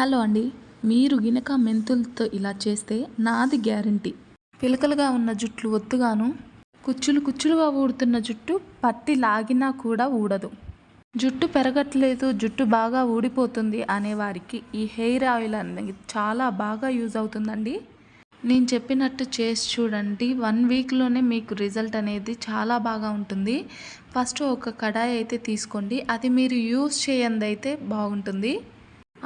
Hello అండి మీరు గినక మెంతులతో ఇలా చేస్తే నాది గ్యారంటీ. పిలకలుగా ఉన్న జుట్లు ఒత్తుగాను కుచ్చులు కుచ్చులుగా ఊడుతున్న జుట్టు పట్టి లాగినా కూడా ఊడదు. జుట్టు పెరగట్లేదు జుట్టు బాగా ఊడిపోతుంది అనేవారికి ఈ హెయిర్ ఆయిల్ అనేది చాలా బాగా యూజ్ అవుతుందండి. నేను చెప్పినట్టు చేసి చూడండి వన్ వీక్లోనే మీకు రిజల్ట్ అనేది చాలా బాగా ఉంటుంది. ఫస్ట్ ఒక కడాయి అయితే తీసుకోండి అది మీరు యూస్ చేయందైతే అయితే బాగుంటుంది.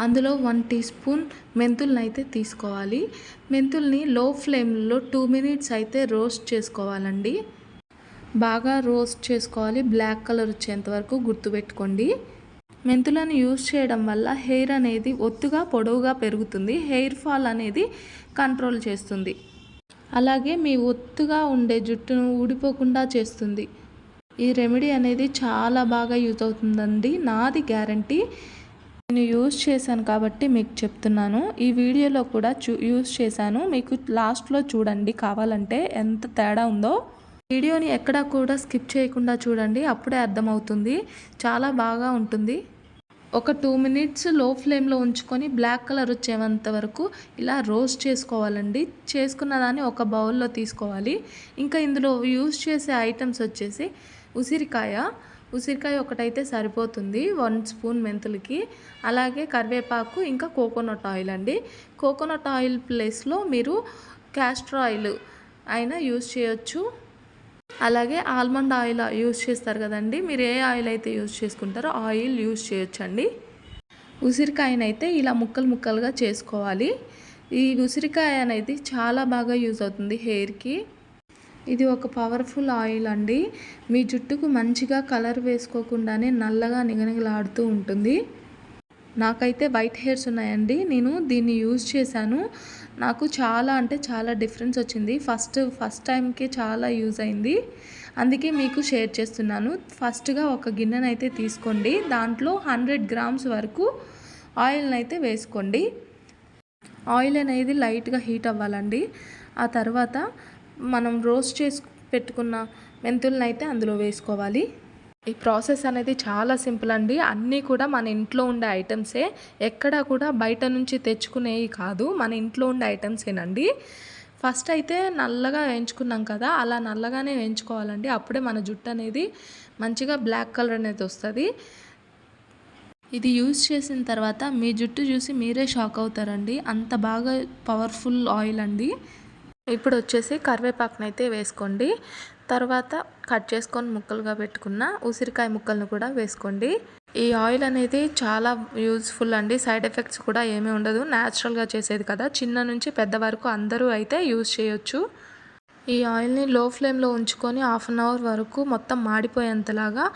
అందులో వన్ టీ స్పూన్ మెంతుల్ని అయితే తీసుకోవాలి. మెంతుల్ని లో ఫ్లేమ్లో టూ మినిట్స్ అయితే రోస్ట్ చేసుకోవాలండి. బాగా రోస్ట్ చేసుకోవాలి. బ్లాక్ కలర్ వచ్చేంత వరకు గుర్తుపెట్టుకోండి. మెంతులను యూస్ చేయడం వల్ల హెయిర్ అనేది ఒత్తుగా పొడవుగా పెరుగుతుంది. హెయిర్ ఫాల్ అనేది కంట్రోల్ చేస్తుంది. అలాగే మీ ఒత్తుగా ఉండే జుట్టును ఊడిపోకుండా చేస్తుంది. ఈ రెమెడీ అనేది చాలా బాగా యూజ్ అవుతుందండి. నాది గ్యారంటీ నేను యూజ్ చేశాను కాబట్టి మీకు చెప్తున్నాను. ఈ వీడియోలో కూడా చూ యూజ్ చేశాను. మీకు లాస్ట్లో చూడండి కావాలంటే ఎంత తేడా ఉందో. వీడియోని ఎక్కడా కూడా స్కిప్ చేయకుండా చూడండి అప్పుడే అర్థమవుతుంది. చాలా బాగా ఉంటుంది. ఒక టూ మినిట్స్లో ఫ్లేమ్లో ఉంచుకొని బ్లాక్ కలర్ వచ్చేంత వరకు ఇలా రోస్ట్ చేసుకోవాలండి. చేసుకున్న దాన్ని ఒక బౌల్లో తీసుకోవాలి. ఇంకా ఇందులో యూజ్ చేసే ఐటమ్స్ వచ్చేసి ఉసిరికాయ ఉసిరికాయ ఒకటైతే సరిపోతుంది వన్ స్పూన్ మెంతులకి. అలాగే కరివేపాకు ఇంకా కోకోనట్ ఆయిల్ అండి. కోకోనట్ ఆయిల్ ప్లేస్లో మీరు క్యాస్టర్ ఆయిల్ అయినా యూజ్ చేయొచ్చు. అలాగే ఆల్మండ్ ఆయిల్ యూజ్ చేస్తారు కదండి మీరు ఏ ఆయిల్ అయితే యూజ్ చేసుకుంటారో ఆయిల్ యూజ్ చేయొచ్చండి. ఉసిరికాయనైతే ఇలా ముక్కలు ముక్కలుగా చేసుకోవాలి. ఈ ఉసిరికాయ అనేది చాలా బాగా యూజ్ అవుతుంది హెయిర్కి. ఇది ఒక పవర్ఫుల్ ఆయిల్ అండి. మీ జుట్టుకు మంచిగా కలర్ వేసుకోకుండానే నల్లగా నిగనిగలాడుతూ ఉంటుంది. నాకైతే వైట్ హెయిర్స్ ఉన్నాయండి. నేను దీన్ని యూజ్ చేశాను. నాకు చాలా అంటే చాలా డిఫరెన్స్ వచ్చింది. ఫస్ట్ ఫస్ట్ టైంకి చాలా యూజ్ అయింది. అందుకే మీకు షేర్ చేస్తున్నాను. ఫస్ట్గా ఒక గిన్నెనైతే తీసుకోండి. దాంట్లో హండ్రెడ్ గ్రామ్స్ వరకు ఆయిల్ని అయితే వేసుకోండి. ఆయిల్ అనేది లైట్గా హీట్ అవ్వాలండి. ఆ తర్వాత మనం రోస్ట్ చేసి పెట్టుకున్న మెంతులను అయితే అందులో వేసుకోవాలి. ఈ ప్రాసెస్ అనేది చాలా సింపుల్ అండి. అన్నీ కూడా మన ఇంట్లో ఉండే ఐటమ్సే. ఎక్కడా కూడా బయట నుంచి తెచ్చుకునేవి కాదు. మన ఇంట్లో ఉండే ఐటమ్సేనండి. ఫస్ట్ అయితే నల్లగా వేయించుకున్నాం కదా అలా నల్లగానే వేయించుకోవాలండి. అప్పుడే మన జుట్టు అనేది మంచిగా బ్లాక్ కలర్ అనేది వస్తుంది. ఇది యూజ్ చేసిన తర్వాత మీ జుట్టు చూసి మీరే షాక్ అవుతారండి. అంత బాగా పవర్ఫుల్ ఆయిల్ అండి. ఇప్పుడు వచ్చేసి కరివేపాకునైతే అయితే వేసుకోండి. తర్వాత కట్ చేసుకొని ముక్కలుగా పెట్టుకున్న ఉసిరికాయ ముక్కలను కూడా వేసుకోండి. ఈ ఆయిల్ అనేది చాలా యూజ్ఫుల్ అండి. సైడ్ ఎఫెక్ట్స్ కూడా ఏమీ ఉండదు. న్యాచురల్గా చేసేది కదా. చిన్న నుంచి పెద్ద వరకు అందరూ అయితే యూజ్ చేయొచ్చు. ఈ ఆయిల్ని లో ఫ్లేమ్లో ఉంచుకొని హాఫ్ అన్ అవర్ వరకు మొత్తం మాడిపోయేంతలాగా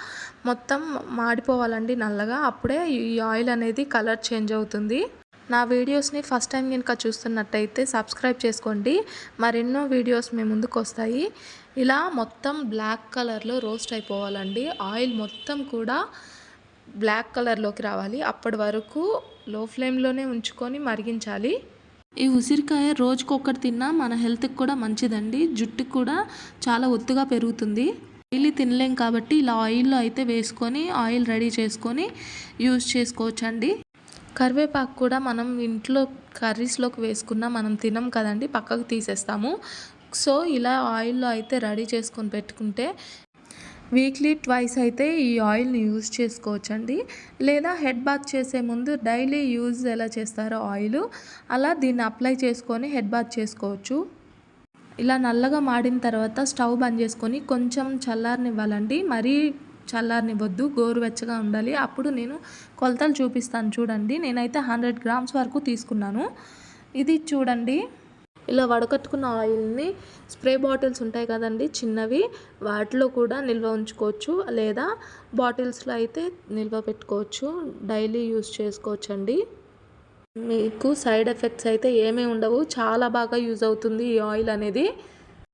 మొత్తం మాడిపోవాలండి నల్లగా. అప్పుడే ఈ ఆయిల్ అనేది కలర్ చేంజ్ అవుతుంది. నా వీడియోస్ని ఫస్ట్ టైం కనుక చూస్తున్నట్టయితే సబ్స్క్రైబ్ చేసుకోండి. మరెన్నో వీడియోస్ మీ ముందుకు వస్తాయి. ఇలా మొత్తం బ్లాక్ కలర్లో రోస్ట్ అయిపోవాలండి. ఆయిల్ మొత్తం కూడా బ్లాక్ కలర్లోకి రావాలి. అప్పటి వరకు లో ఫ్లేమ్లోనే ఉంచుకొని మరిగించాలి. ఈ ఉసిరికాయ రోజుకొకటి తిన్నా మన హెల్త్కి కూడా మంచిదండి. జుట్టు కూడా చాలా ఒత్తుగా పెరుగుతుంది. డైలీ తినలేం కాబట్టి ఇలా ఆయిల్లో అయితే వేసుకొని ఆయిల్ రెడీ చేసుకొని యూజ్ చేసుకోవచ్చండి. కరివేపాకు కూడా మనం ఇంట్లో కర్రీస్లోకి వేసుకున్న మనం తినం కదండి పక్కకు తీసేస్తాము. సో ఇలా ఆయిల్లో అయితే రెడీ చేసుకొని పెట్టుకుంటే వీక్లీ ట్వైస్ అయితే ఈ ఆయిల్ని యూజ్ చేసుకోవచ్చండి. లేదా హెడ్ బాత్ చేసే ముందు డైలీ యూజ్ ఎలా చేస్తారో ఆయిల్ అలా దీన్ని అప్లై చేసుకొని హెడ్ బాత్ చేసుకోవచ్చు. ఇలా నల్లగా మాడిన తర్వాత స్టవ్ బంద్ చేసుకొని కొంచెం చల్లారనివ్వాలండి. మరీ చల్లారనివ్వద్దు గోరువెచ్చగా ఉండాలి. అప్పుడు నేను కొలతలు చూపిస్తాను. చూడండి నేనైతే హండ్రెడ్ గ్రామ్స్ వరకు తీసుకున్నాను. ఇది చూడండి. ఇలా వడకట్టుకున్న ఆయిల్ని స్ప్రే బాటిల్స్ ఉంటాయి కదండి చిన్నవి. వాటిలో కూడా నిల్వ ఉంచుకోవచ్చు. లేదా బాటిల్స్లో అయితే నిల్వ పెట్టుకోవచ్చు. డైలీ యూస్ చేసుకోవచ్చు అండి మీకు సైడ్ ఎఫెక్ట్స్ అయితే ఏమీ ఉండవు. చాలా బాగా యూజ్ అవుతుంది ఈ ఆయిల్ అనేది.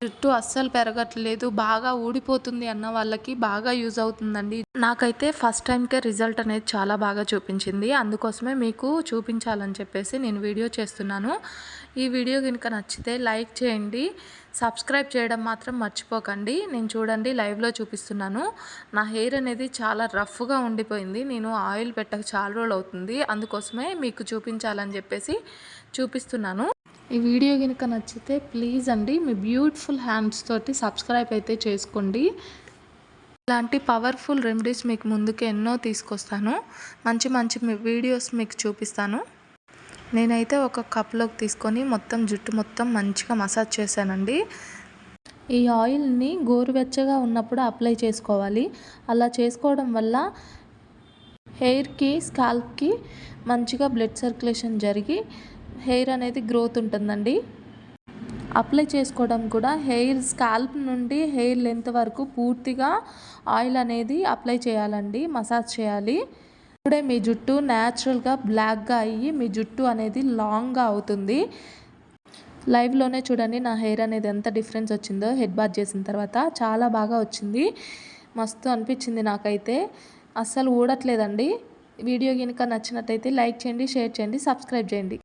జుట్టు అస్సలు పెరగట్లేదు బాగా ఊడిపోతుంది అన్న వాళ్ళకి బాగా యూజ్ అవుతుందండి. నాకైతే ఫస్ట్ టైంకే రిజల్ట్ అనేది చాలా బాగా చూపించింది. అందుకోసమే మీకు చూపించాలని చెప్పేసి నేను వీడియో చేస్తున్నాను. ఈ వీడియో కనుక నచ్చితే లైక్ చేయండి సబ్స్క్రైబ్ చేయడం మాత్రం మర్చిపోకండి. నేను చూడండి లైవ్లో చూపిస్తున్నాను. నా హెయిర్ అనేది చాలా రఫ్గా ఉండిపోయింది. నేను ఆయిల్ పెట్టక చాలా రోజులు అవుతుంది. అందుకోసమే మీకు చూపించాలని చెప్పేసి చూపిస్తున్నాను. ఈ వీడియో కనుక నచ్చితే ప్లీజ్ అండి మీ బ్యూటిఫుల్ హ్యాండ్స్ తోటి సబ్స్క్రైబ్ అయితే చేసుకోండి. ఇలాంటి పవర్ఫుల్ రెమెడీస్ మీకు ముందుకు ఎన్నో తీసుకొస్తాను. మంచి మంచి వీడియోస్ మీకు చూపిస్తాను. నేనైతే ఒక కప్లోకి తీసుకొని మొత్తం జుట్టు మొత్తం మంచిగా మసాజ్ చేశానండి. ఈ ఆయిల్ని గోరువెచ్చగా ఉన్నప్పుడు అప్లై చేసుకోవాలి. అలా చేసుకోవడం వల్ల హెయిర్కి స్కాల్ప్కి మంచిగా బ్లడ్ సర్క్యులేషన్ జరిగి హెయిర్ అనేది గ్రోత్ ఉంటుందండి. అప్లై చేసుకోవడం కూడా హెయిర్ స్కాల్ప్ నుండి హెయిర్ లెంత్ వరకు పూర్తిగా ఆయిల్ అనేది అప్లై చేయాలండి మసాజ్ చేయాలి. ఇప్పుడే మీ జుట్టు న్యాచురల్గా బ్లాక్గా అయ్యి మీ జుట్టు అనేది లాంగ్గా అవుతుంది. లైవ్లోనే చూడండి నా హెయిర్ అనేది ఎంత డిఫరెన్స్ వచ్చిందో హెడ్ బాత్ చేసిన తర్వాత చాలా బాగా వచ్చింది. మస్తు అనిపించింది నాకైతే. అస్సలు ఊడట్లేదండి. వీడియో కనుక నచ్చినట్టయితే లైక్ చేయండి షేర్ చేయండి సబ్స్క్రైబ్ చేయండి.